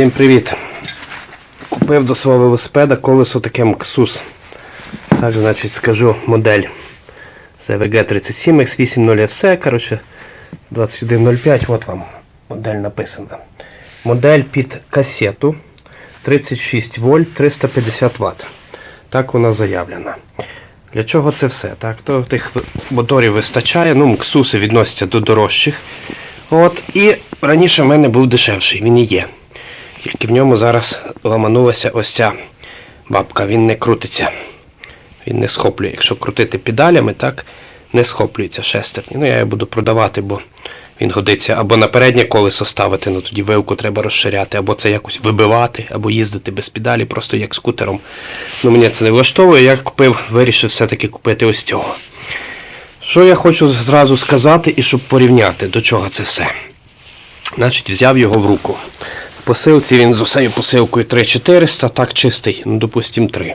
Всім привіт! Купив до свого велосипеда колесо таке МКСУС. Так, значить, скажу модель. Це VG37 X80FC, коротше, 2105, от вам модель написана. Модель під касету 36 вольт 350 Вт. Так вона заявлена. Для чого це все? Так, то тих моторів вистачає. Ну, МКСУСи відносяться до дорожчих. От, і раніше в мене був дешевший, він і є. Тільки в ньому зараз ламанулася ось ця бабка, він не крутиться. Він не схоплює. Якщо крутити педалями, так не схоплюється шестерні. Ну, я його буду продавати, бо він годиться або на переднє колесо ставити, ну тоді вилку треба розширяти, або це якось вибивати, або їздити без педалі, просто як скутером. Ну, мені це не влаштовує. Я купив, вирішив все-таки купити ось цього. Що я хочу зразу сказати і щоб порівняти, до чого це все. Значить, взяв його в руку. Посилці він з усею посилкою 3400, так чистий, ну, допустим, 3.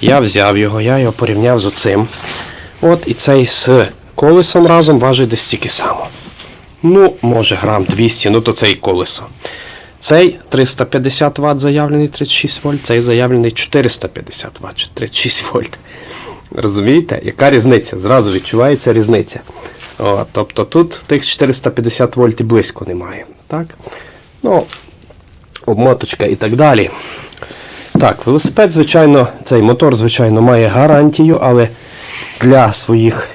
Я взяв його, я його порівняв з оцим. От і цей з колесом разом важить десь стільки само. Ну, може, грам 200, ну то це і колесо. Цей 350 Вт заявлений 36 вольт, цей заявлений 450 Вт, чи 36 вольт. Розумієте, яка різниця? Зразу відчувається різниця. О, тобто тут тих 450 вольт і близько немає. Так? Ну, обмоточка і так далі. Так, велосипед, звичайно, цей мотор, звичайно, має гарантію, але для своїх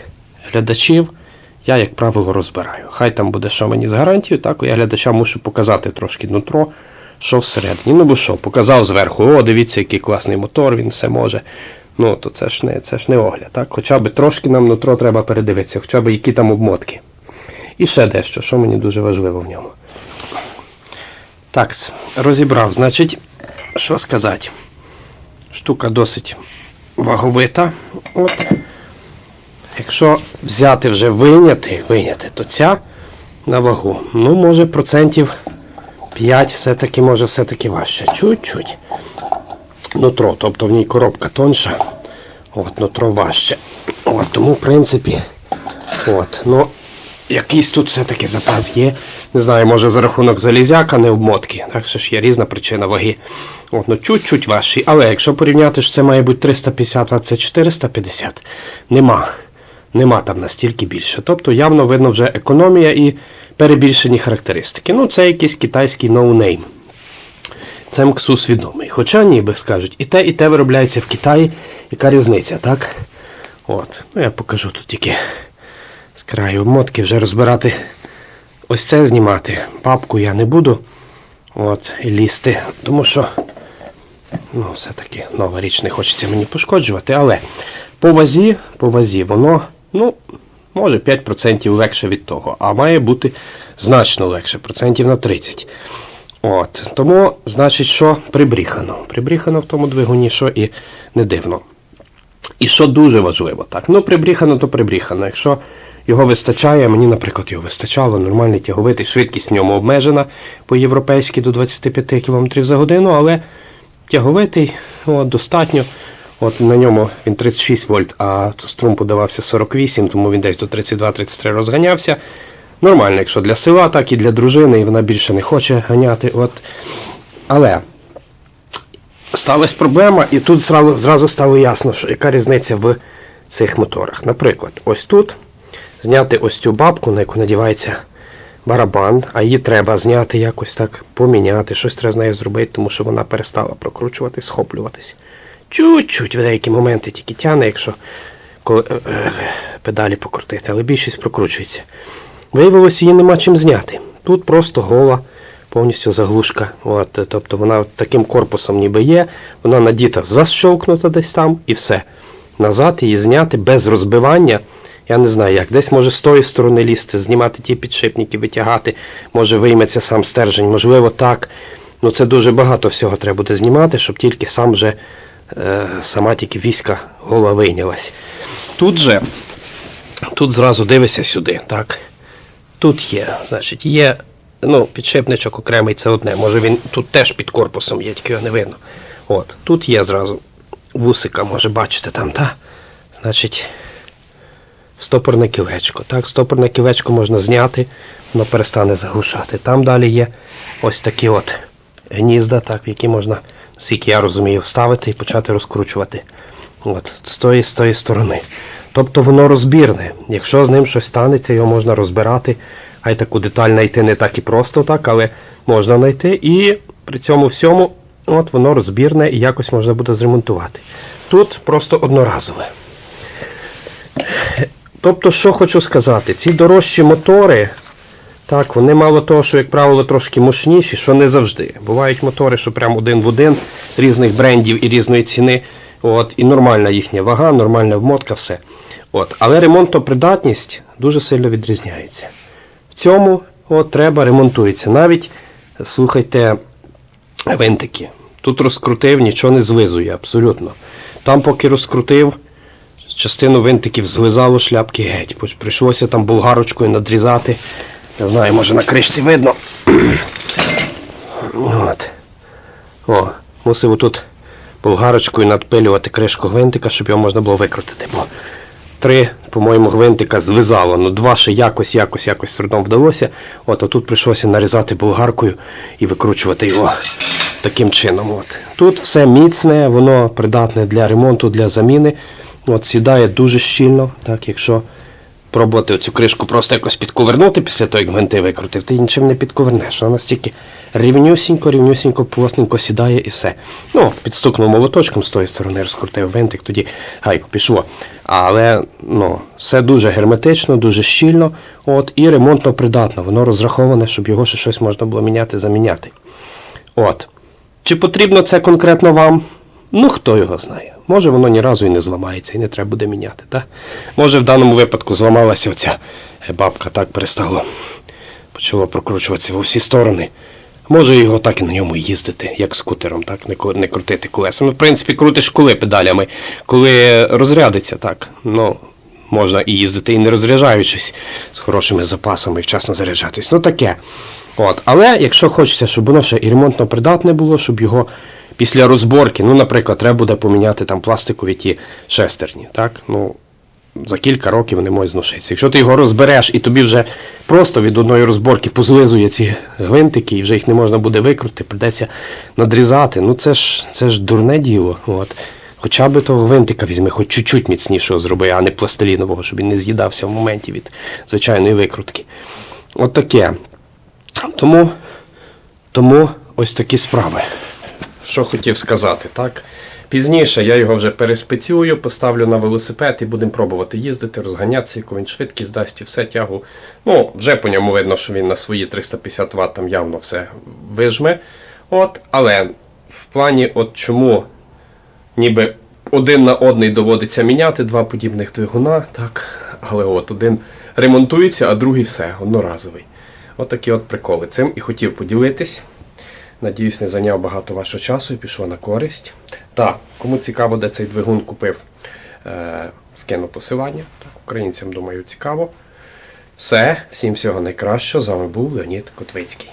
глядачів я, як правило, розбираю. Хай там буде, що мені з гарантією, так я глядачам мушу показати трошки нутро, що всередині. Ну бо що, показав зверху, о, дивіться, який класний мотор, він все може. Ну, то це ж не, це ж не огляд. так? Хоча б трошки нам нутро треба передивитися, хоча б які там обмотки. І ще дещо, що мені дуже важливо в ньому. Так, розібрав. Значить, що сказати? Штука досить ваговита. От. Якщо взяти вже виняти, виняти, то ця на вагу. Ну, може, процентів 5 все-таки може все-таки важче. Чуть-чуть. Нутро, тобто в ній коробка тонша. От, нутро важче. От, тому, в принципі, от, ну, якийсь тут все-таки запас є. Не знаю, може за рахунок залізяка, не обмотки. Так що ж є різна причина ваги. От, ну, чуть-чуть важчий. Але якщо порівняти, що це має бути 350, а це 450, нема. Нема там настільки більше. Тобто явно видно вже економія і перебільшені характеристики. Ну, це якийсь китайський ноунейм. Це МКСУС відомий. Хоча ніби скажуть, і те, і те виробляється в Китаї. Яка різниця, так? От. Ну, я покажу тут тільки з краю обмотки вже розбирати. Ось це знімати. Папку я не буду. От, лізти. Тому що, ну, все-таки нова річ не хочеться мені пошкоджувати, але по вазі, по вазі воно, ну, може 5% легше від того, а має бути значно легше, процентів на 30. От, Тому, значить, що прибріхано. Прибріхано в тому двигуні, що і не дивно. І що дуже важливо, так, ну прибріхано, то прибріхано. Якщо його вистачає, мені, наприклад, його вистачало, нормальний тяговитий, швидкість в ньому обмежена по-європейськи до 25 км за годину, але тяговитий от, достатньо. От на ньому він 36 вольт, а струм подавався 48, тому він десь до 32-33 розганявся. Нормально, якщо для села, так і для дружини, і вона більше не хоче ганяти. От. Але сталася проблема, і тут зразу, стало ясно, що яка різниця в цих моторах. Наприклад, ось тут зняти ось цю бабку, на яку надівається барабан, а її треба зняти якось так, поміняти, щось треба з нею зробити, тому що вона перестала прокручуватись, схоплюватись. Чуть-чуть в деякі моменти тільки тяне, якщо коли, е, е, педалі покрутити, але більшість прокручується. Виявилося, її нема чим зняти. Тут просто гола, повністю заглушка. От, тобто вона таким корпусом ніби є, вона надіта защолкнута десь там і все. Назад її зняти без розбивання. Я не знаю як. Десь може з тої сторони лізти, знімати ті підшипники, витягати, може вийметься сам стержень, можливо, так. Ну це дуже багато всього треба буде знімати, щоб тільки сам вже е, сама тільки війська гола вийнялась. Тут же, тут зразу дивися сюди, так. Тут є, значить, є ну, підшипничок окремий, це одне. Може він тут теж під корпусом є, тільки його не видно. От, Тут є зразу вусика, може бачите там, так? Значить, стопорне кілечко. Так, стопорне кілечко можна зняти, воно перестане заглушати. Там далі є ось такі от гнізда, так, в які можна, наскільки я розумію, вставити і почати розкручувати. От, з тої, з тої сторони. Тобто воно розбірне. Якщо з ним щось станеться, його можна розбирати. Хай таку деталь знайти не так і просто так, але можна знайти. І при цьому всьому от воно розбірне і якось можна буде зремонтувати. Тут просто одноразове. Тобто, що хочу сказати, ці дорожчі мотори, так, вони мало того, що, як правило, трошки мощніші, що не завжди. Бувають мотори, що прям один в один різних брендів і різної ціни. От, і нормальна їхня вага, нормальна вмотка, все. От. Але ремонтопридатність дуже сильно відрізняється. В цьому от, треба ремонтується. Навіть, слухайте, винтики. Тут розкрутив, нічого не злизує, абсолютно. Там, поки розкрутив, частину винтиків злизало шляпки геть. Прийшлося там болгарочкою надрізати. Не знаю, може на кришці видно. От. О, мусив отут болгарочкою надпилювати кришку гвинтика, щоб його можна було викрутити. Бо три, по-моєму, гвинтика звизало. Ну, два ще якось, якось, якось трудом вдалося. От, а тут прийшлося нарізати болгаркою і викручувати його таким чином. От. Тут все міцне, воно придатне для ремонту, для заміни. От, сідає дуже щільно, так, якщо пробувати оцю кришку просто якось підковернути після того, як гвинти викрутив, ти нічим не підковернеш. Вона настільки рівнюсінько, рівнюсінько, плотненько сідає і все. Ну, підстукнув молоточком з тої сторони, розкрутив винтик, тоді гайку пішло. Але ну, все дуже герметично, дуже щільно, от, і ремонтно придатно. Воно розраховане, щоб його ще щось можна було міняти, заміняти. От. Чи потрібно це конкретно вам? Ну, хто його знає. Може, воно ні разу і не зламається, і не треба буде міняти. Та? Може, в даному випадку зламалася оця е, бабка, так перестало. Почало прокручуватися в усі сторони. Може його так і на ньому їздити, як скутером, так, не, крутити колесами. В принципі, крутиш коли педалями, коли розрядиться, так. Ну, можна і їздити і не розряджаючись з хорошими запасами, і вчасно заряджатись. Ну таке. От. Але якщо хочеться, щоб воно ще і ремонтно придатне було, щоб його після розборки, ну, наприклад, треба буде поміняти там пластикові ті шестерні, так? Ну, за кілька років вони можуть зношитися. Якщо ти його розбереш і тобі вже просто від одної розборки позлизує ці гвинтики, і вже їх не можна буде викрути, придеться надрізати. Ну це ж це ж дурне діло. От. Хоча б того гвинтика візьми, хоч чуть-чуть міцнішого зроби, а не пластилінового, щоб він не з'їдався в моменті від звичайної викрутки. От таке. Тому, тому ось такі справи. Що хотів сказати, так? Пізніше я його вже переспецюю, поставлю на велосипед і будемо пробувати їздити, розганятися, яку він швидкість дасть і все тягу. Ну, вже по ньому видно, що він на свої 350 Вт там явно все вижме. От, але в плані, от чому ніби один на одний доводиться міняти два подібних двигуна, так, але от один ремонтується, а другий все, одноразовий. От такі от приколи. Цим і хотів поділитись. Надіюсь, не зайняв багато вашого часу і пішло на користь. Так, кому цікаво, де цей двигун купив, е, скину посилання. Так, українцям, думаю, цікаво. Все, всім всього найкращого. З вами був Леонід Котвицький.